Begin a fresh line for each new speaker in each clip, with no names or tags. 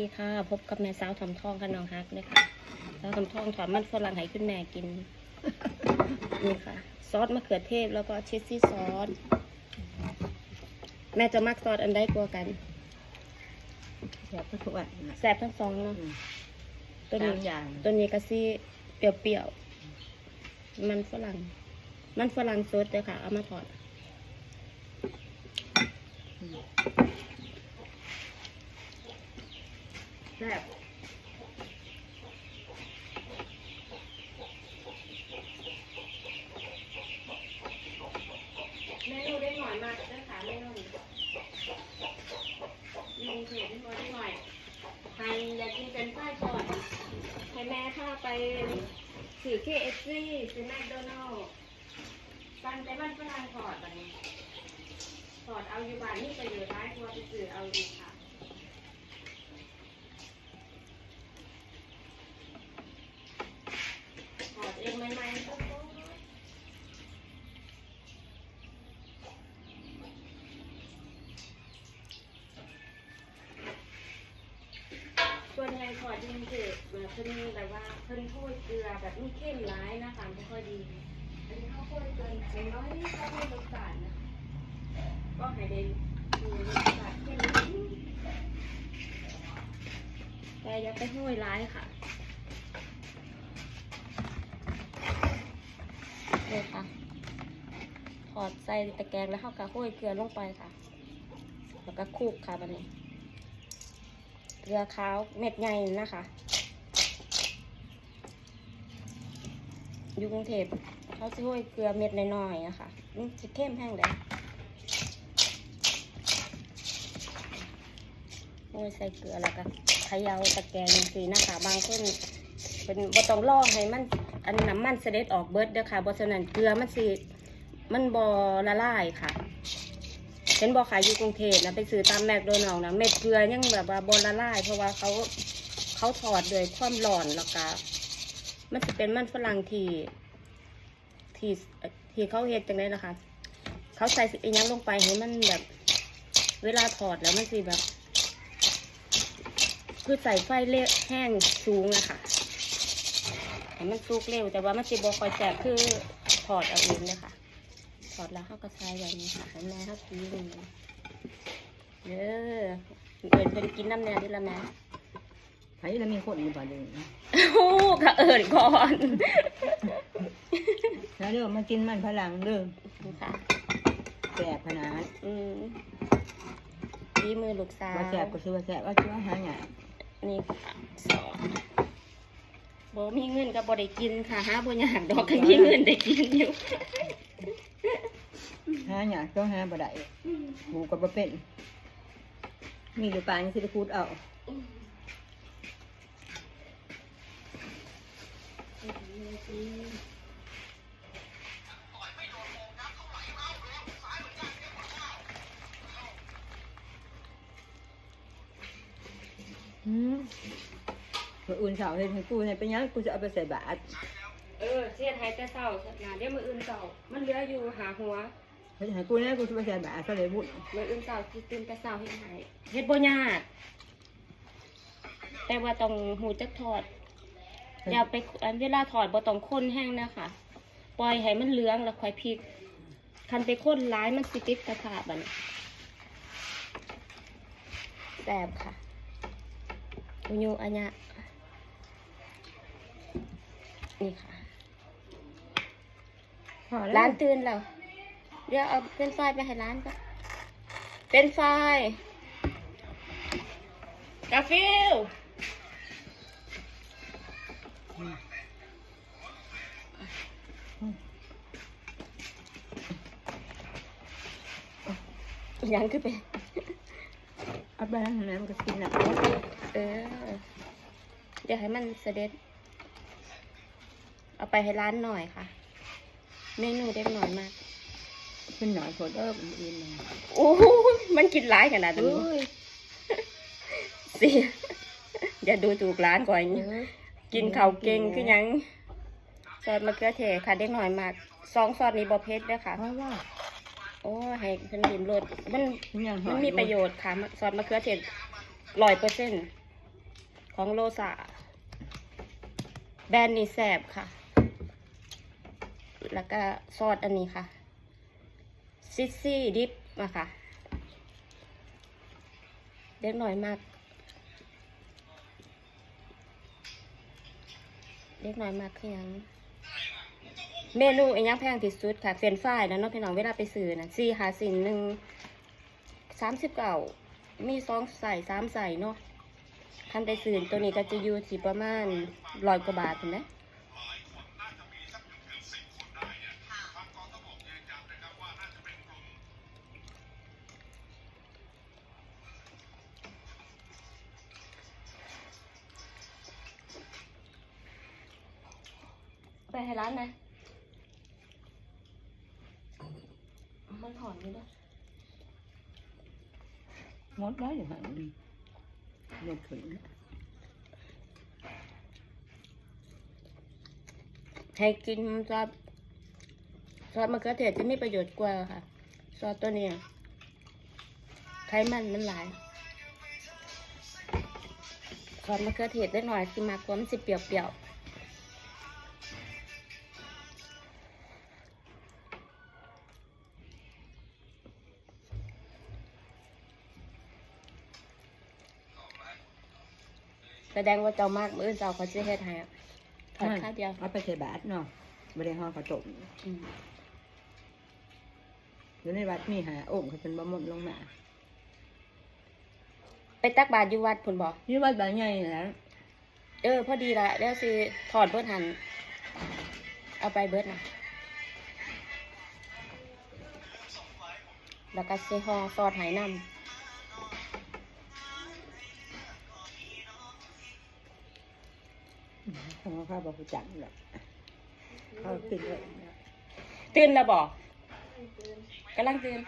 สวัสดีค่ะ พบกับแม่สาวทำทองค่ะน้องฮักเลยค่ะสาวทำทองถอนมันฝรั่งให้ขึ้นแม่กิน นี่ค่ะ ซอสมะเขือเทศแล้วก็ชีสซี่ซอส แม่จะมักซอสอันใดกว่ากัน
แซ่บทุกอันนะ
แซ่บทั้งสองเนาะ
อืม
ตัว
สา
นี้
มอย่าง
ตัวนี้ก็ซี่เปรี้ยวๆ มันฝรั่ง มันฝรั่งสดเลยค่ะ เอามาถอด
แซ่บ
เมนูได้หน่อยมากเลยค่ะเมนูลุงเผ็ดนิดหน่อยใครอยากกินเป็นไส้ทอดให้แม่พาไปสื่อ KFC สื่อแมคโดนัลล์สั่งแต่บ้านฝรั่งทอดแบบนี้ทอดเอาอยู่บ้านนี่ไประโยชน์ร้ายกว่าไปสื่อเอาดีค่ะ ถอดเองใหม่ๆก็โอ้ยส่ วนใหญ่ถอดยิงคือแบบเพิ่นแบบว่าเพิ่นโทษเกลือแบบไม่เข้มร้ายนะคะไม่ค่อยดี อันนี้เขาโทษเกินอย่างน้อยนี่เขาให้รสชาตินะก็ให้ได้ดูรสชาติเข้มนิดนึงแต่อย่าไปห้อยร้ายค่ะเลยค่ะ ถอดใส่ตะแกรงแล้วเข้ากระห้อยเกลือลงไปค่ะ แล้วก็คลุกค่ะบันนี้ เกลือขาวเม็ดใหญ่นะคะอยู่กรุงเทพเขาจะห้อยเกลือเม็ดน้อยๆนะคะมันจะเข้มแห้งเลยห้ยใส่เกลือแล้วก็เขย่าตะแกรงสีนะคะ บางคนเป็นบ่ต้องรอให้มันอันน้ำมันเสด็จออกเบิดเด้อค่ะเพราะฉะนั้นเกลือมันสิมันบอละลายค่ะ เห็นบอขายอยู่กรุงเทพนะไปซื้อตามแมคโดนัลล์นะเม็ดเกลือยังแบบว่าบอละลาย เพราะว่าเขาเขาถอดโดยความร้อนแล้วก็มันจะเป็นมันฝรั่งที่ที่ที่เขาเฮ็ดจังไดล่ะคะเขาใส่อีหยังลงไปให้มันแบบ เวลาถอดแล้วมันสิแบบ คือใส่ไฟเละแห้งสูงอะค่ะให้มันสุกเร็วแต่ว่ามันสิบคอยแสบคือถอดเอาเองเลยค่ะ อดแล้วเข้ากระชายแบบนี้ค่ะให้แม่เขากินเด้อเอินเป็นกินน้ำแน่ดิละแม่
ไผแล้วมีคนอยู่บ่เดึง
โอ้กระเอินก่อน
แล้วเด้อมากินมันพลังเด้อ
ค่ะ
แซ่บขนาด
อืมดีมือลูกสาว
ว่าแซ่บก็คือว่าแซ่บว่าชั่วหาหยัง
นี่ค่ะสองโบมีเงินกับบได้กินค่ะหาบ่อยากดอกกันมีเงินได้กินอยู่
หาหยังต้องหาบ่ได้หมูก็บ่เป็น มีหรือปลานี่สิได้พูดเอาอืมมื้ออื่นเช้าเฮ็ดให้กูให้เป็นหยังกูจะเอาไปใส่บาตร
เออเสียดหายแต่เศร้านะเดี๋ยวมืออื่นเศร้ามันเหลืออยู่หาหัว
เฮ็ดให้กูเนี่ยกูจะไปใส่บาตรก็เลยบุญ
มืออื่นเศร้าคือตื่นแต่เศร้าเฮ็ดหายเฮ็ดบ่ยากแต่ว่าต้องหูจักถอด อย่าไปอันเวลาถอดบ่ต้องค้นแห้งนะคะปล่อยให้มันเหลืองแล้วค่อยพลิก คันไปค้นร้ายมันสิติดกระทะบัดนแสบค่ะอุญูอัญญะนี่ค่ะ
พอแล้ว
ร้านตื่นแล้ว เดี๋ยวเอาเป็นไฟล์ไปให้ร้านก็เป็นไฟล์กาฟิลยังคือเป็น
เอาไปแล้วนะมันก็กินน่ะ
เออ เดี๋ยวให้มันเสด็จ เอาไปให้ร้านหน่อยค่ะ เมนูเด็กหน่อยมาก
เป็นหน่อยโพดเด้อมันอื่นเลย
โอ้โหมันกินร้ายขนาด
เอ้
นี้
ย
เสียอย่าดูถูกร้านก่อน
เอ้ย
กินข้าวเก่งคือหยังซอสมะเขือเทศค่ะเด็กหน่อยมากสองซอสนี้บอเพชรด้วยค่ะ
เพราะว่า
โอ้ให้เพิ่นดิมรสมัน
มันยังห
มั
อนย
มีประโยชน์ค่ะซอสมะเขือเทศร้อยเปอร์เซ็นต์ของโลซาแบรนด์นี้แสบค่ะ แล้วก็ซอสอันนี้ค่ะ ซิซี่ดิฟมาค่ะเล็กน่อยมากเล็กน้อยมากคือยังเมนูไอันยังแพงที่สุดค่ะเฟรนฟรายนะเนาะพี่น้องเวลาไปซื้อนะสี่หาสินหนึ่งสามสิบเก้ามีสองใส่สามใส่เนาะทำไปซื้อตัวนี้ก็จะอยู่ที่ประมาณร้อยกว่าบาทเห็นไหม ไปให้ร้านนะ มันถอนอยู่ด้วย
งดได้อย่างไรหมดถึง
ให้กินซอสซอสมะเขือเทศจะมีประโยชน์กว่าค่ะ ซอสตัวเนี้ยไขมันมันหลาย ซอสมะเขือเทศได้หน่อยสิมากกว่ามันสิเปรี้ยวๆ แสดงว่าเจ้ามากมื้ออนเจ้าเขาจะเฮ็ดให้อะถอดข้าวเดียว
เอาไปใส่บาทเนาะบริหารกระจก
อืม
อยู่ในวัดมีหาองค์เขาเป็นบ่หมดลงมา
ไปตักบาตรอยู่วัดผลบอก
นี่วัดบางใหญ่แล้ว
เออ พอดีละเดี๋ยวสิถอดเบิดหันเอาไปเบิดนะแล้วก็สิห่อซอสไหนำ
เข้าบอกจังแหละเขาตื่นเลย
ตื่นแล้วบอกกำลังตื่น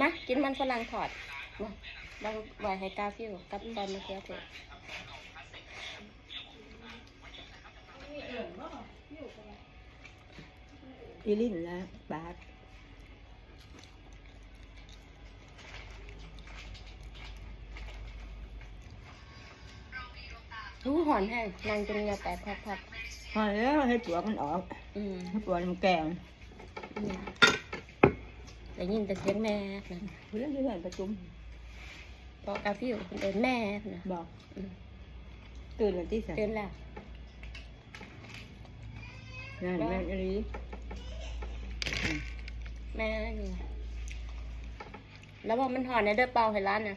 มากินมันฝรั่งทอดมาบางไว้ให้กาฟิวกับตอนมะเขือเถอะ
อีลิ้นแล้วบาท
หูหอนแห้งนางจนเหงาแตกพัก
พอแล้วให้ปลวกมันออก
ๆอืม
ให้ปลวกมันแกง
อืมได้ยินแต่เสียงแม่นะ
เรื่องที่เห็นประจุม
พอกาฟิวเป็นเอินแม่นะ
บอก
อืม
ตื่นแล้วที่ใส่
ตื่นแล้ว
นั่นแม่นอีหลี
แม่อยู่แล้วบอกมันหอนในเด้อเปล่าให้ร้านนะ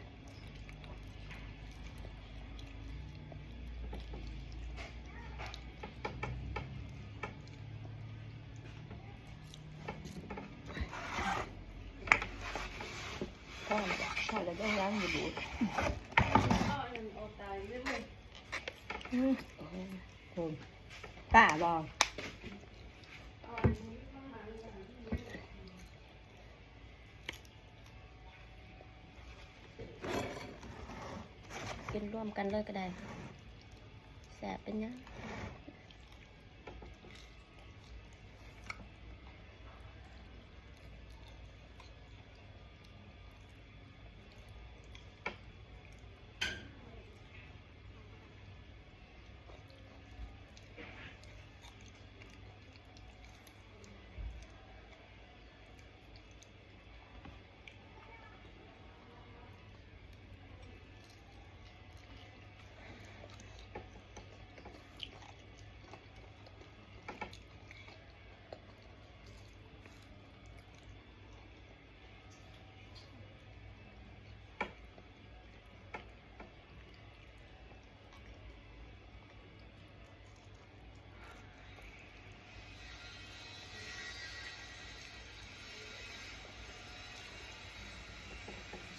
ข้าวข้าวแล้วต้องล้างอยู่บูดอืมป้าบอก
กินร่วมกันเลยก็ได้แสบเป็นยัง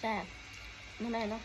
แสบนั่นแหละเนาะ